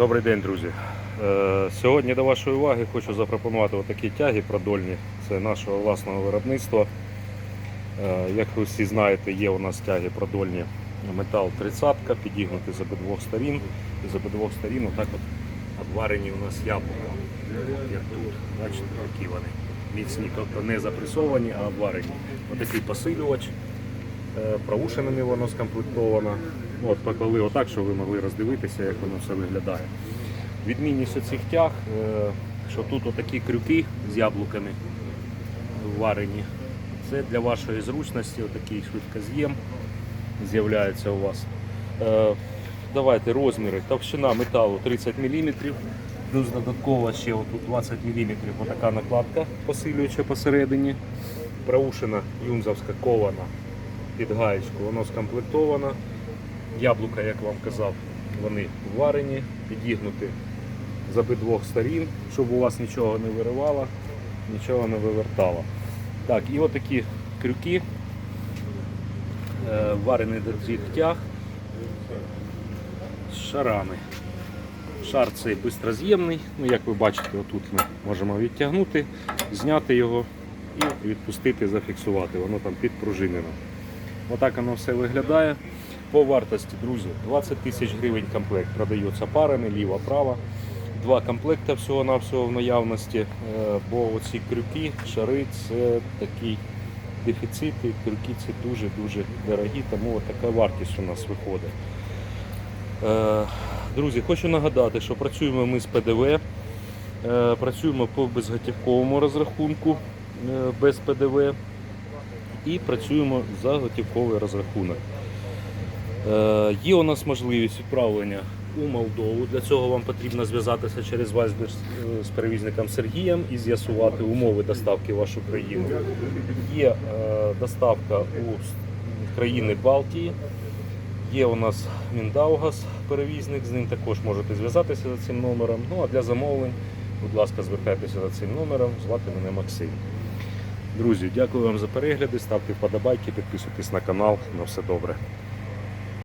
Добрий день, друзі. Е, Сьогодні до вашої уваги хочу запропонувати отакі тяги продольні. Це нашого власного виробництва. Е, Як ви всі знаєте, є у нас тяги продольні метал 30 підігнути з обидвох сторін. І з обидвох сторін отак от обварені у нас яблука. Як тут. Бачите, такі вони. Міцні, тобто не запресовані, а обварені. Отакий посилювач. Е, Проушинами воно скомплектовано. От поклали отак, щоб ви могли роздивитися, як воно все виглядає. Відмінність цих тяг, е, що тут отакі крюки з яблуками варені. Це для вашої зручності, отакий швидкоз'єм з'являється у вас. Е, Давайте розміри. Товщина металу 30 мм, плюс додатково ще отут 20 мм отака накладка посилююча посередині. Проушина юнзовська кована під гаєчку, воно скомплектовано. Яблука, як вам казав, вони варені, підігнуті з обидвох сторін, щоб у вас нічого не виривало, нічого не вивертало. Так, і отакі крюки, е, варені тяг з шарами. Шар цей бистроз'ємний, ну як ви бачите, отут ми можемо відтягнути, зняти його і відпустити, зафіксувати. Воно там підпружинено. Отак воно все виглядає. По вартості, друзі, 20 тисяч гривень комплект продається парами, ліва-права. Два комплекти всього-навсього в наявності, е, бо оці крюки, шари це такий дефіцит, і крюки це дуже-дуже дорогі, тому така вартість у нас виходить. Е, Друзі, хочу нагадати, що працюємо ми з ПДВ, е, працюємо по безготівковому розрахунку без ПДВ і працюємо за готівковий розрахунок. Е, Є у нас можливість відправлення у Молдову. Для цього вам потрібно зв'язатися через вас з перевізником Сергієм і з'ясувати умови доставки в вашу країну. Є е, доставка у країни Балтії. Є у нас Міндаугас перевізник, з ним також можете зв'язатися за цим номером. Ну а для замовлень, будь ласка, звертайтеся за цим номером, звати мене Максим. Друзі, дякую вам за перегляди, ставте вподобайки, підписуйтесь на канал. На все добре.